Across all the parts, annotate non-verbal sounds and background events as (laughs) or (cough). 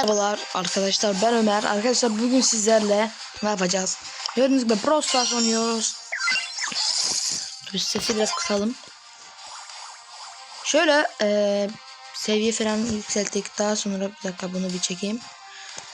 Merhabalar arkadaşlar ben Ömer. Arkadaşlar bugün sizlerle ne yapacağız? Gördüğünüz gibi Brawl Stars oynuyoruz. Sesi biraz kısalım. Şöyle eee, seviye falan yükselttik. Daha sonra bir dakika bunu bir çekeyim.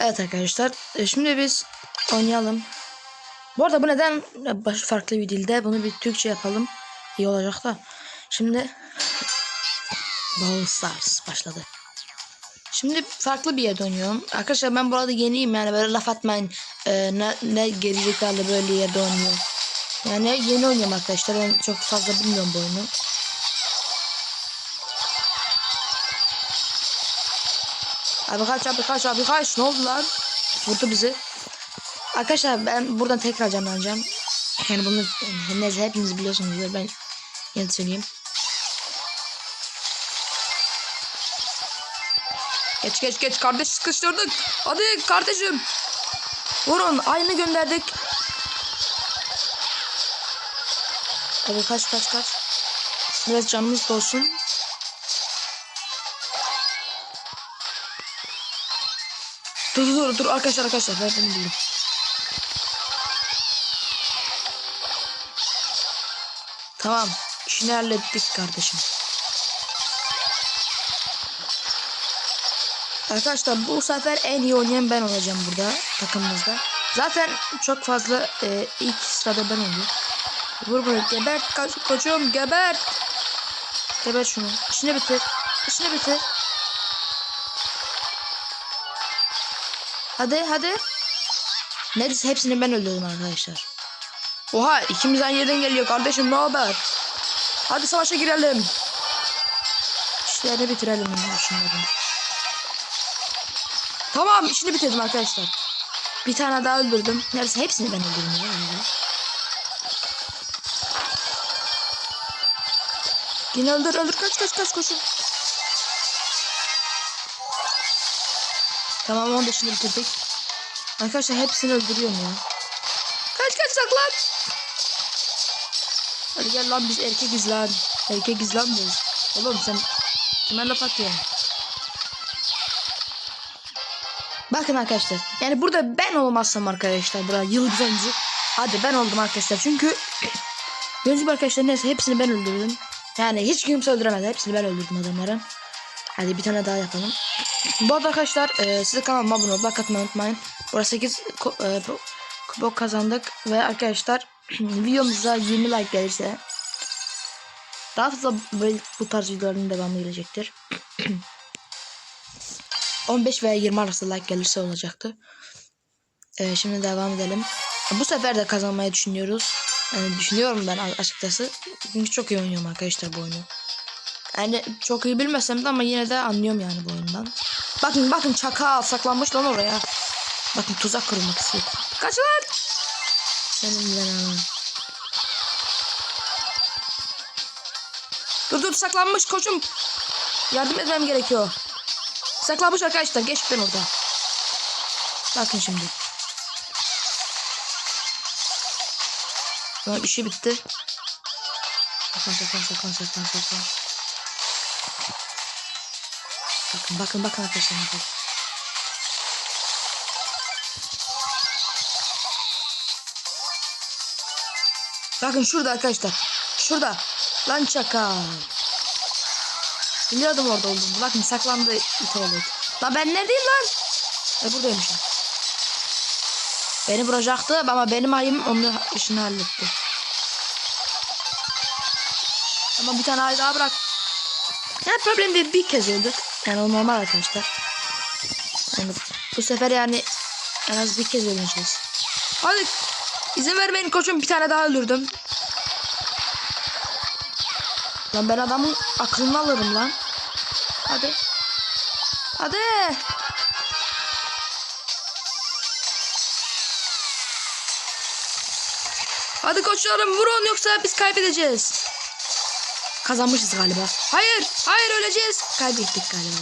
Evet arkadaşlar e, şimdi biz oynayalım. Bu arada bu neden e, baş farklı bir dilde bunu bir Türkçe yapalım. İyi olacak da. Şimdi Brawl Stars başladı. Şimdi farklı bir yerde oynuyorum. Arkadaşlar ben burada yeniyim yani böyle laf atmayın. Ee, ne, ne gerizekalı böyle yerde oynuyor. Yani yeni oynuyorum arkadaşlar. Ben çok fazla bilmiyorum bu oyunu. Abi kaç abi kaç abi kaç ne oldu lan? Vurdu bizi. Arkadaşlar ben buradan tekrar canlanacağım. Yani bunu neyse hepiniz biliyorsunuz. Ben yine söyleyeyim. Geç geç geç kardeş sıkıştırdık. Hadi kardeşim. Vurun aynı gönderdik. Hadi kaç kaç kaç. Biraz canımız dolsun. Dur dur dur arkadaşlar arkadaşlar ben bunu buldum. Tamam işini hallettik kardeşim. Arkadaşlar bu sefer en iyi oynayan ben olacağım burada takımımızda. Zaten çok fazla e, ilk sırada ben oluyorum. Vur bunu gebert koçum gebert. Gebert şunu. İşini bitir. İşini bitir. Hadi hadi. Neredeyse hepsini ben öldürdüm arkadaşlar. Oha ikimiz aynı yerden geliyor kardeşim ne haber? Hadi savaşa girelim. İşlerini bitirelim bunları şunları. Tamam işini bitirdim arkadaşlar. Bir tane daha öldürdüm. Neredeyse hepsini ben öldürdüm. ya. Yine öldür öldür kaç kaç kaç koşun. Tamam onu da şimdi bitirdik. Arkadaşlar hepsini öldürüyorum ya. Kaç kaç saklan. Hadi gel lan biz erkekiz lan. Erkekiz lan biz. Oğlum sen kime laf atıyorsun? Bakın arkadaşlar. Yani burada ben olmazsam arkadaşlar. Burada yıldız oyuncu. Hadi ben oldum arkadaşlar. Çünkü (clears throat) Gördüğünüz arkadaşlar neyse hepsini ben öldürdüm. Yani hiç kimse öldüremedi. Hepsini ben öldürdüm adamların. Hadi bir tane daha yapalım. Bu arada arkadaşlar e, size kanalıma abone like atmayı unutmayın. Burada 8 ko- e, kupa kazandık. Ve arkadaşlar (clears throat) videomuza 20 like gelirse daha fazla bu tarz videoların devamı gelecektir. (clears throat) 15 veya 20 arası like gelirse olacaktı. Ee, şimdi devam edelim. Bu sefer de kazanmayı düşünüyoruz. Yani düşünüyorum ben açıkçası. Çünkü çok iyi oynuyorum arkadaşlar bu oyunu. Yani çok iyi bilmesem de ama yine de anlıyorum yani bu oyundan. Bakın bakın çakal saklanmış lan oraya. Bakın tuzak kurmak istiyor. Kaç lan. Senin ben. Dur dur saklanmış koçum. Yardım etmem gerekiyor. Saklanmış arkadaşlar. Geç ben orada. Bakın şimdi. Tamam işi bitti. Saklan saklan saklan saklan saklan. Bakın bakın bakın arkadaşlar. Bakın. Bakın şurada arkadaşlar. Şurada. Lan çakal. Biliyordum orada olduğunu. Bakın saklandı it oğlu. Lan ben neredeyim lan? E buradaymışım. Beni vuracaktı ama benim ayım onun işini halletti. Ama bir tane ay daha bırak. Yani problem değil bir kez öldük. Yani normal arkadaşlar. Yani bu sefer yani en az bir kez öleceğiz. Hadi izin vermeyin koçum bir tane daha öldürdüm. Lan ben adamın aklını alırım lan. Hadi. Hadi. Hadi koçlarım vurun yoksa biz kaybedeceğiz. Kazanmışız galiba. Hayır, hayır öleceğiz. Kaybettik galiba.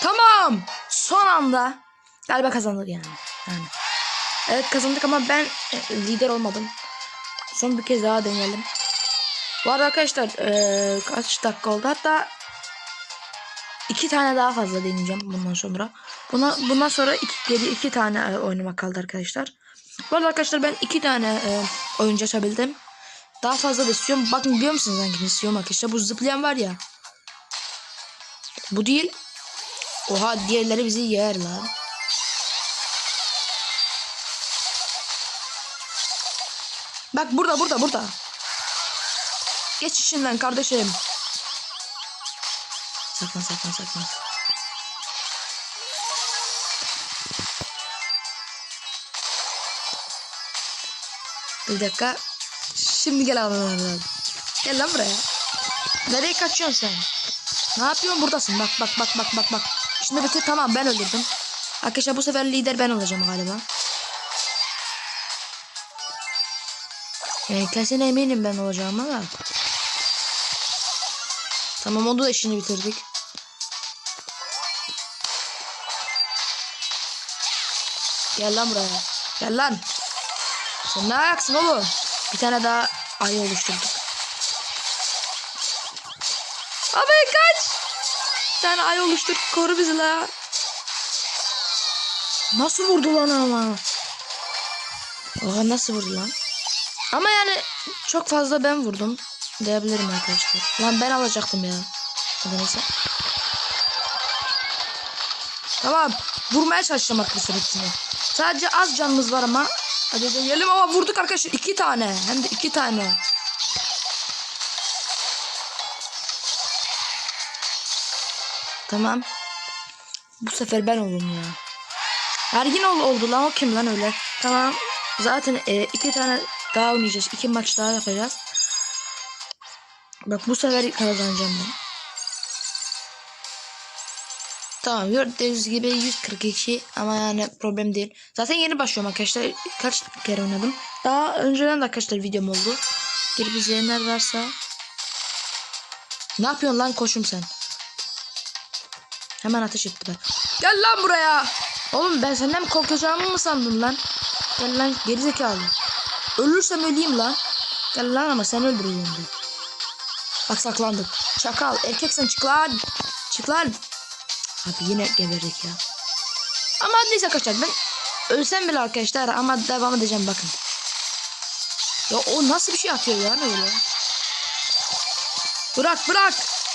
Tamam. Son anda galiba kazandık yani. yani. Evet kazandık ama ben e, lider olmadım. Son bir kez daha deneyelim. Bu arada arkadaşlar e, kaç dakika oldu? Hatta iki tane daha fazla deneyeceğim bundan sonra. Buna bundan sonra iki, iki tane e, oynamak kaldı arkadaşlar. Bu arada arkadaşlar ben iki tane e, oyuncu açabildim. Daha fazla da istiyorum. Bakın biliyor musunuz hangisini istiyorum arkadaşlar? Bu zıplayan var ya. Bu değil. Oha diğerleri bizi yer lan. Bak burada burada burada. Geç işinden kardeşim. Saklan saklan saklan. Bir dakika. Şimdi gel alalım. Gel lan buraya. Nereye kaçıyorsun sen? Ne yapıyorsun buradasın? Bak bak bak bak bak bak. Şimdi bitti tamam ben öldürdüm. Arkadaşlar bu sefer lider ben olacağım galiba. Yani kesin eminim ben olacağım ama. Tamam onu da işini bitirdik. Gel lan buraya. Gel lan. Sen ne ayaksın oğlum? Bir tane daha ayı oluşturduk. Abi kaç. Bir tane ay oluşturduk. Koru bizi la. Nasıl vurdu lan ama? Oha nasıl vurdu lan? Ama yani çok fazla ben vurdum. Diyebilirim arkadaşlar. Lan ben alacaktım ya. Hadi neyse. Tamam. Vurmaya çalışacağım arkadaşlar hepsini. Sadece az canımız var ama. Hadi deneyelim ama vurduk arkadaşlar. iki tane. Hem de iki tane. Tamam. Bu sefer ben oldum ya. Ergin ol oldu lan o kim lan öyle. Tamam. Zaten e, iki tane daha oynayacağız. iki maç daha yapacağız. Bak bu sefer kazanacağım ben. Tamam gördüğünüz gibi 142 ama yani problem değil. Zaten yeni başlıyorum arkadaşlar. Kaç kere oynadım. Daha önceden de arkadaşlar videom oldu. Girip izleyenler varsa. Ne yapıyorsun lan koşum sen? Hemen ateş etti ben. Gel lan buraya. Oğlum ben senden korkacağımı mı sandın lan? Gel lan gerizekalı. Ölürsem öleyim lan. Gel lan ama sen öldürüyorsun ben. Bak saklandık. Çakal erkeksen çık lan. Çık lan. Abi yine geberdik ya. Ama neyse arkadaşlar ben ölsem bile arkadaşlar ama devam edeceğim bakın. Ya o nasıl bir şey atıyor ya öyle? Bırak bırak.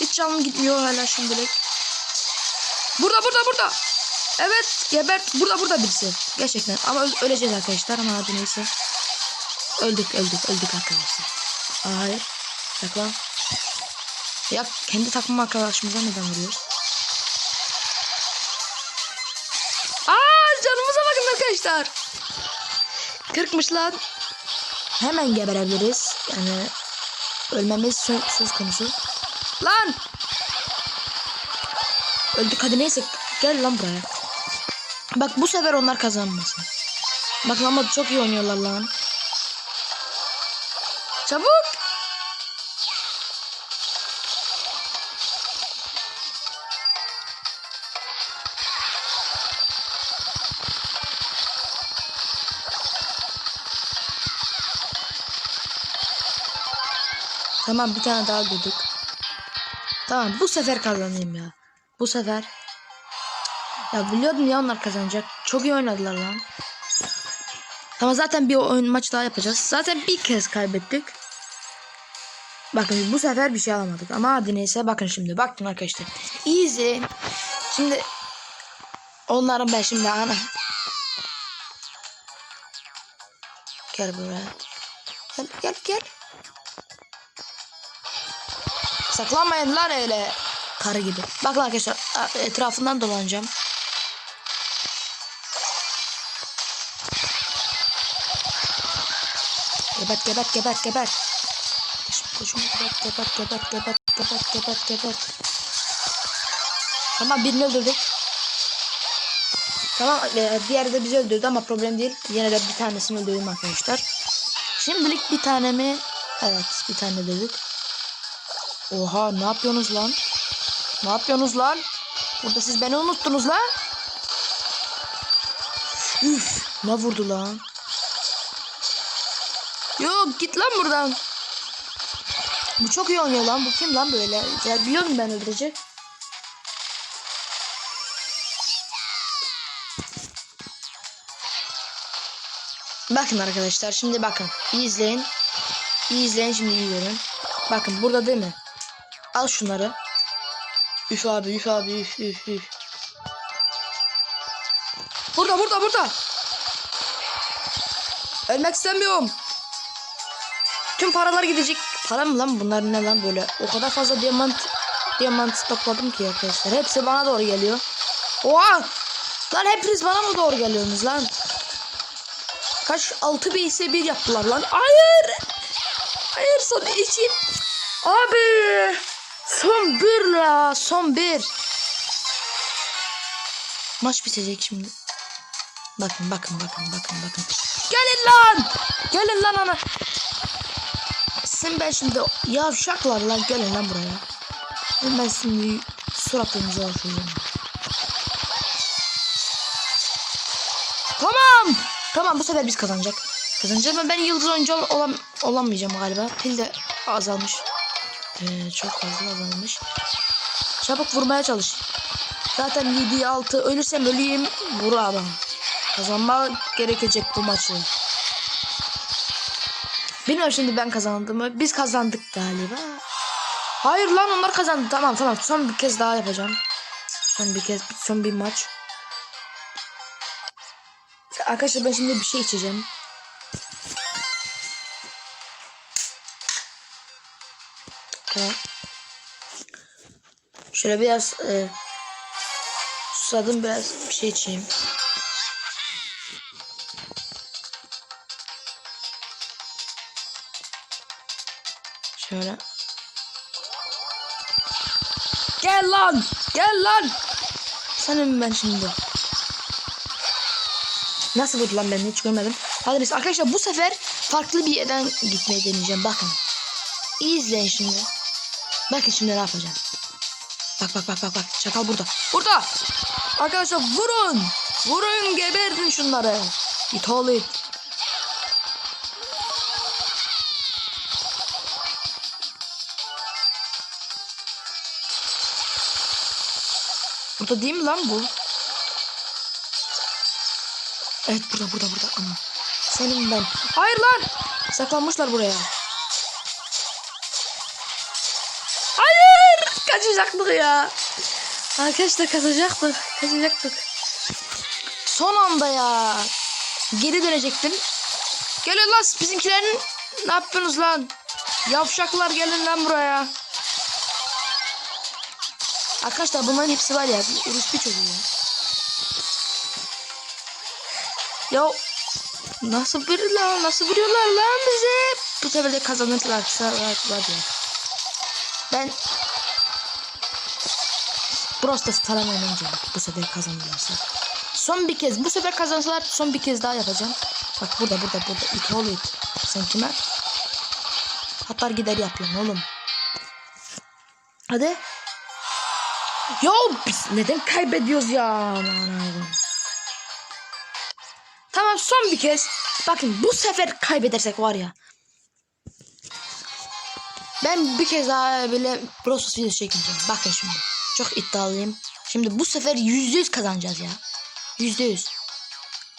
Hiç canım gitmiyor hala şimdilik. Burada burada burada. Evet gebert burada burada birisi. Gerçekten ama öleceğiz arkadaşlar ama hadi neyse. Öldük öldük öldük arkadaşlar. Aa, hayır. Saklan. Ya kendi takım arkadaşımıza neden vuruyoruz? Aa canımıza bakın arkadaşlar. Kırkmış lan. Hemen geberebiliriz. Yani ölmemiz söz, söz konusu. Lan! Öldük hadi neyse. Gel lan buraya. Bak bu sefer onlar kazanmasın. Bak ama çok iyi oynuyorlar lan. Çabuk. Tamam bir tane daha gördük. Tamam bu sefer kazanayım ya. Bu sefer. Ya biliyordum ya onlar kazanacak. Çok iyi oynadılar lan. Ama zaten bir oyun maç daha yapacağız. Zaten bir kez kaybettik. Bakın bu sefer bir şey alamadık. Ama hadi neyse bakın şimdi. Baktın arkadaşlar. Easy. Şimdi onların ben şimdi ana. Gel buraya. Gel gel gel. Saklanmayın lan öyle. Karı gibi. Bakın arkadaşlar etrafından dolanacağım. Gebert gebert gebert gebert. Koşun gebert gebert gebert gebert gebert gebert gebert. Tamam birini öldürdük. Tamam e, de bizi öldürdü ama problem değil. Yine de bir tanesini öldürdüm arkadaşlar. Şimdilik bir tane mi? Evet bir tane öldürdük. Oha ne yapıyorsunuz lan? Ne yapıyorsunuz lan? Burada siz beni unuttunuz lan. Üf ne vurdu lan? Git lan buradan. Bu çok iyi oynuyor lan. Bu kim lan böyle? Ya biliyorum ben öldürecek. Bakın arkadaşlar şimdi bakın. İyi izleyin. İyi izleyin şimdi iyi görün. Bakın burada değil mi? Al şunları. Üf abi üf abi üf üf üf. Burada burada burada. Ölmek istemiyorum. Tüm paralar gidecek. Para mı lan bunlar ne lan böyle? O kadar fazla diamant diamant topladım ki arkadaşlar. Hepsi bana doğru geliyor. Oha! Lan hepiniz bana mı doğru geliyorsunuz lan? Kaç? 6 bir ise bir yaptılar lan. Hayır! Hayır son için. Abi! Son bir la. Son bir. Maç bitecek şimdi. Bakın bakın bakın bakın bakın. Gelin lan! Gelin lan ana. Sen ben şimdi yavşaklar lan gelin lan buraya. Ben şimdi suratınıza atıyorum. Tamam. Tamam bu sefer biz kazanacak. Kazanacağız ama ben yıldız oyuncu ol- olam olamayacağım galiba. Pil de azalmış. Ee, çok fazla azalmış. Çabuk vurmaya çalış. Zaten 7 6 ölürsem öleyim. Vur adam. Kazanma gerekecek bu maçı. Bilmiyorum şimdi ben kazandım mı? Biz kazandık galiba. Hayır lan onlar kazandı. Tamam tamam son bir kez daha yapacağım. Son bir kez son bir maç. Arkadaşlar ben şimdi bir şey içeceğim. Şöyle biraz e, susadım biraz bir şey içeyim. Gel lan! Senin ben şimdi. Nasıl vurdu lan ben hiç görmedim. Hadi neyse arkadaşlar bu sefer farklı bir yerden gitmeyi deneyeceğim. Bakın. İyi izleyin şimdi. Bakın şimdi ne yapacağım. Bak bak bak bak bak. Çakal burada. Burada. Arkadaşlar vurun. Vurun gebertin şunları. İt oğlu it. Burada değil mi lan bu? Evet burada burada burada ama. Senin ben. Hayır lan. Saklanmışlar buraya. Hayır. Kaçacaktık ya. Arkadaşlar kaçacaktık. Kaçacaktık. Son anda ya. Geri dönecektim. Gelin lan bizimkilerin. Ne yapıyorsunuz lan? Yavşaklar gelin lan buraya. Arkadaşlar bunların hepsi var ya. Bir uruspu çocuğu ya. Ya nasıl lan nasıl vuruyorlar lan bize? Bu sefer de kazanırlar var ya. Ben Brostas falan oynayacağım. Bu sefer kazanırlarsa. Son bir kez. Bu sefer kazansalar son bir kez daha yapacağım. Bak burada burada burada. İt oğlu it. Sen kime? Hatar gider yapıyorsun oğlum. Hadi. Ya biz neden kaybediyoruz ya? Tamam son bir kez. Bakın bu sefer kaybedersek var ya. Ben bir kez daha bile Brosos video çekmeyeceğim. Bakın şimdi. Çok iddialıyım. Şimdi bu sefer yüzde yüz kazanacağız ya. Yüzde yüz.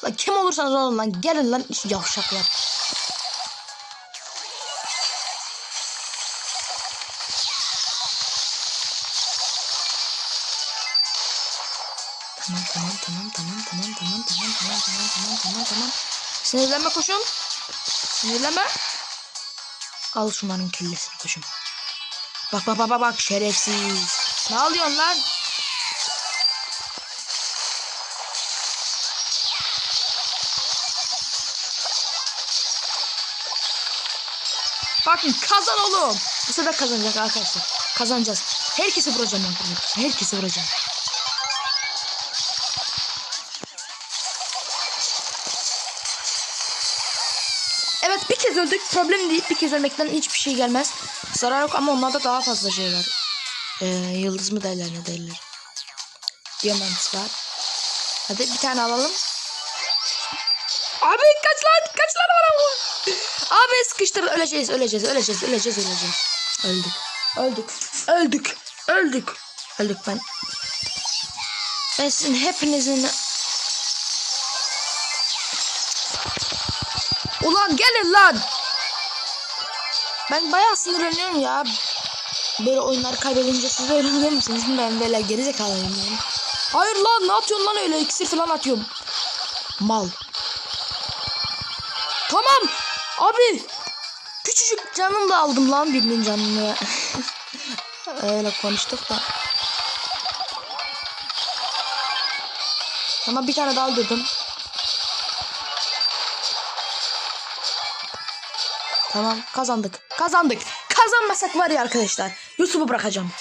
Lan kim olursanız olun lan. Gelin lan yavşaklar. Tamam tamam tamam. Sinirlenme koşum. Sinirlenme. Al şunların kellesini koşum. Bak bak bak bak bak şerefsiz. Ne alıyorsun lan? Bakın kazan oğlum. Bu sefer kazanacak arkadaşlar. Kazanacağız. Herkesi vuracağım ben. Herkesi vuracağım. Problem değil. Bir kez ölmekten hiçbir şey gelmez. Zarar yok ama onlarda daha fazla şey var. Ee, yıldız mı derler ne derler. Diamant var. Hadi bir tane alalım. Abi kaç lan kaç lan var ama. Abi sıkıştır öleceğiz öleceğiz öleceğiz öleceğiz öleceğiz. Öldük. Öldük. Öldük. Öldük. Öldük ben. Ben sizin hepinizin Ulan gelin lan. Ben bayağı sinirleniyorum ya. Böyle oyunları kaybedince siz öyle oluyor musunuz? Ben böyle gerizekalıyım yani. Hayır lan ne atıyorsun lan öyle iksir falan atıyorum. Mal. Tamam. Abi. Küçücük canını da aldım lan birinin canını. (laughs) öyle konuştuk da. Tamam bir tane daha öldürdüm. Tamam kazandık. Kazandık. Kazanmasak var ya arkadaşlar. YouTube'u bırakacağım.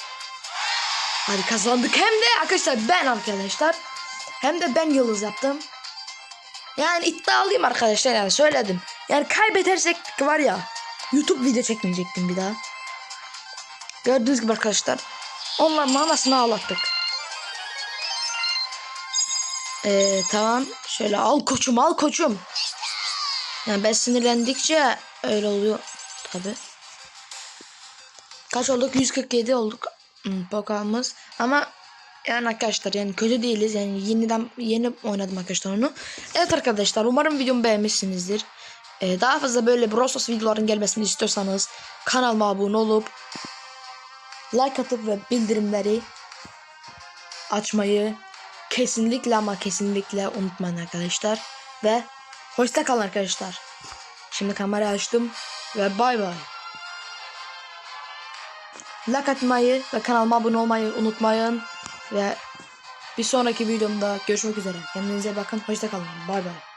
Hadi kazandık. Hem de arkadaşlar ben arkadaşlar. Hem de ben yıldız yaptım. Yani iddialıyım arkadaşlar yani söyledim. Yani kaybedersek var ya YouTube video çekmeyecektim bir daha. Gördüğünüz gibi arkadaşlar. Onların manasını ağlattık. Ee, tamam. Şöyle al koçum al koçum. Yani ben sinirlendikçe öyle oluyor tabi. Kaç olduk? 147 olduk. Hmm, Pokamız. Ama yani arkadaşlar yani kötü değiliz. Yani yeniden yeni oynadım arkadaşlar onu. Evet arkadaşlar umarım videomu beğenmişsinizdir. Ee, daha fazla böyle Bros videoların gelmesini istiyorsanız kanalıma abone olup like atıp ve bildirimleri açmayı kesinlikle ama kesinlikle unutmayın arkadaşlar. Ve hoşça kalın arkadaşlar. Şimdi kamerayı açtım ve bay bay. Like atmayı ve kanalıma abone olmayı unutmayın. Ve bir sonraki videomda görüşmek üzere. Kendinize bakın. Hoşça kalın. Bay bay.